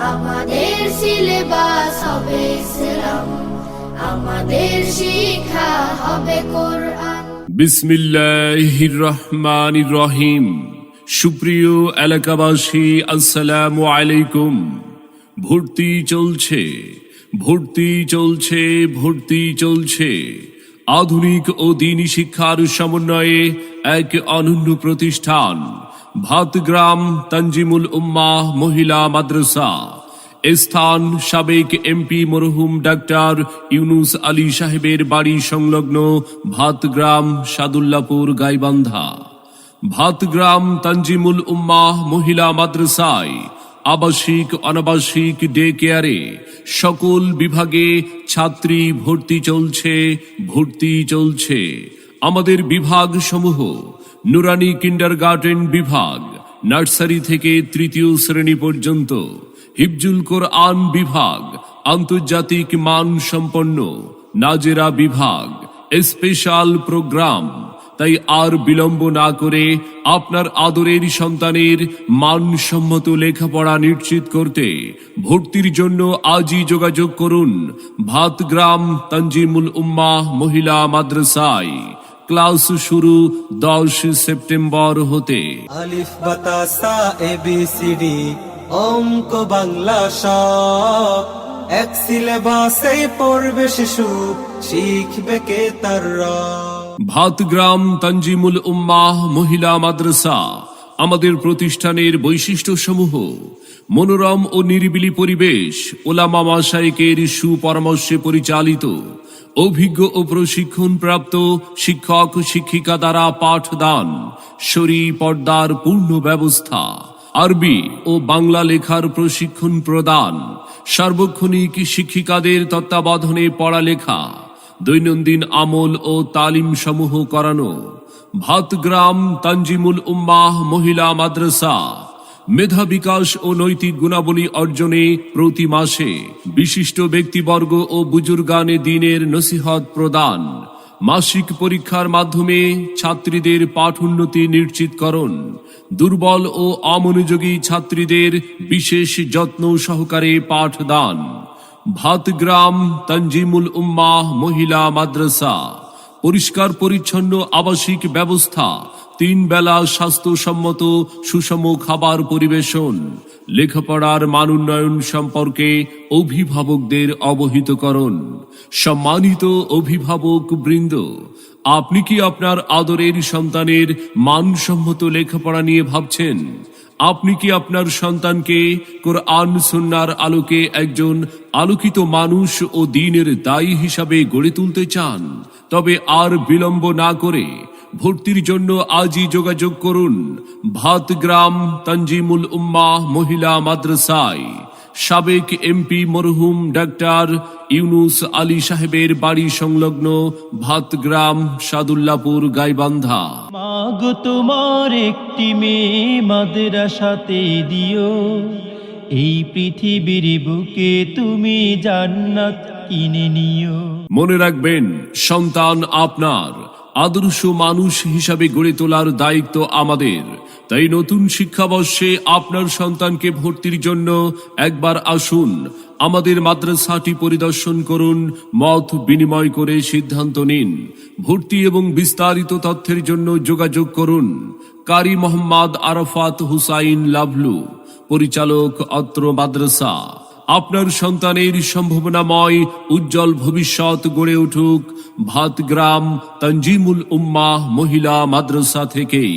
আমাদের সিলেবাস হবে ইসলাম। আমাদের শিক্ষা হবে কোরআন। বিসমিল্লাহির রহমানির রহিম সুপ্রিয় এলাকাবাসী, আসসালামু আলাইকুম। ভর্তি চলছে ভর্তি চলছে ভর্তি চলছে। আধুনিক ও দিনী শিক্ষার সমন্বয়ে এক অনন্য প্রতিষ্ঠান। ভাতগ্রাম তানজিমুল উম্মাহ মহিলা মাদ্রাসা। স্থান সাবেক এমপি মরহুম ডাক্তার ইউনুস আলী সাহেবের বাড়ি সংলগ্ন ভাতগ্রাম সাদুল্লাপুর গাইবান্ধা। ভাতগ্রাম তানজিমুল উম্মাহ মহিলা মাদ্রাসায় আবাসিক অনাবাসিক ডে কেয়ারে সকল বিভাগে ছাত্রী ভর্তি চলছে ভর্তি চলছে। আমাদের বিভাগ সমূহ নুরানি কিন্ডার গার্ডেন বিভাগ, নার্সারি থেকে তৃতীয় শ্রেণি পর্যন্ত, হিফজুল কোরআন বিভাগ, আন্তর্জাতিক মান সম্পন্ন নাজেরা বিভাগ স্পেশাল প্রোগ্রাম। তাই আর বিলম্ব না করে আপনার আদরের সন্তানের মানসম্মত লেখাপড়া নিশ্চিত করতে ভর্তির জন্য আজই যোগাযোগ করুন ভাতগ্রাম তানজিমুল উম্মাহ মহিলা মাদ্রাসায়। ক্লাস শুরু দশ সেপ্টেম্বর হতে। আলিফ বাতাসা অঙ্ক বাংলা সব। এক সিলেবাসে পড়বে শিশু শিখবে কে তার ভাতগ্রাম তানজিমুল উম্মাহ মহিলা মাদ্রাসা। আমাদের প্রতিষ্ঠানের বৈশিষ্ট্য সমূহ মনোরম ও নিরিবিলি পরিবেশ ওলামা মাসাইকের সুপরামর্শে পরিচালিত, অভিজ্ঞ ও প্রশিক্ষণ প্রাপ্ত শিক্ষক, শিক্ষিকা দ্বারা পাঠদান, শরী পর্দার পূর্ণ ব্যবস্থা, আরবি ও বাংলা লেখার প্রশিক্ষণ প্রদান, সার্বক্ষণিক শিক্ষিকাদের তত্ত্বাবধানে পড়ালেখা, দৈনন্দিন আমল ও তালিম সমূহ করানো ভাতগ্রাম তানজিমুল উম্মাহ মহিলা মাদ্রাসা। মেধা বিকাশ ও নৈতিক গুণাবলী অর্জনে প্রতি মাসে বিশিষ্ট ব্যক্তিবর্গ ও বুজুর্গানে দিনের নসিহত প্রদান। মাসিক পরীক্ষার মাধ্যমে ছাত্রীদের পাঠোন্নতি নিশ্চিতকরণ দুর্বল ও অমনোযোগী ছাত্রীদের বিশেষ যত্ন সহকারে পাঠদান। ভাতগ্রাম তানজিমুল উম্মাহ মহিলা মাদ্রাসা। পরিষ্কার, পরিচ্ছন্ন, আবাসিক ব্যবস্থা। তিন বেলা স্বাস্থ্যসম্মত, সুষম খাবার পরিবেশন। লেখাপড়ার মান উন্নয়ন সম্পর্কে অভিভাবকদের অবহিতকরণ। সম্মানিত অভিভাবক বৃন্দ, আপনি কি আপনার আদরের সন্তানের মানসম্মত লেখাপড়া নিয়ে ভাবছেন? আপনি কি আপনার সন্তানকে কোরআন সুন্নার আলোকে একজন আলোকিত মানুষ ও দিনের দায়ী হিসাবে গড়ে তুলতে চান? তবে আর বিলম্ব না করে ভর্তির জন্য আজই যোগাযোগ করুন ভাতগ্রাম তানজিমুল উম্মাহ মহিলা মাদ্রাসায়। সাবেক এমপি মরহুম ডাক্তার ইউনুস আলী সাহেবের বাড়ি সংলগ্ন ভাতগ্রাম সাদুল্লাপুর গাইবান্ধা। মাগো তোমার একটি মেয়ে মাদ্রাসাতে দিও। এই পৃথিবীর বুকে তুমি জান্নাত কিনে নিও। মনে রাখবেন, সন্তান আপনার, আদর্শ মানুষ হিসাবে গড়ে তোলার দায়িত্ব আমাদের। তাই নতুন শিক্ষাবর্ষে আপনার সন্তানকে ভর্তির জন্য একবার আসুন, আমাদের মাদ্রাসাটি পরিদর্শন করুন, মত বিনিময় করে সিদ্ধান্ত নিন, ভর্তি এবং বিস্তারিত তথ্যের জন্য যোগাযোগ করুন। কারি মোহাম্মদ আরাফাত হুসাইন লাভলু। পরিচালক অত্র মাদ্রাসা। আপনার সন্তানের সম্ভাবনাময় উজ্জ্বল ভবিষ্যৎ গড়ে উঠুক ভাতগ্রাম তঞ্জিমুল উম্মাহ মহিলা মাদ্রাসা থেকেই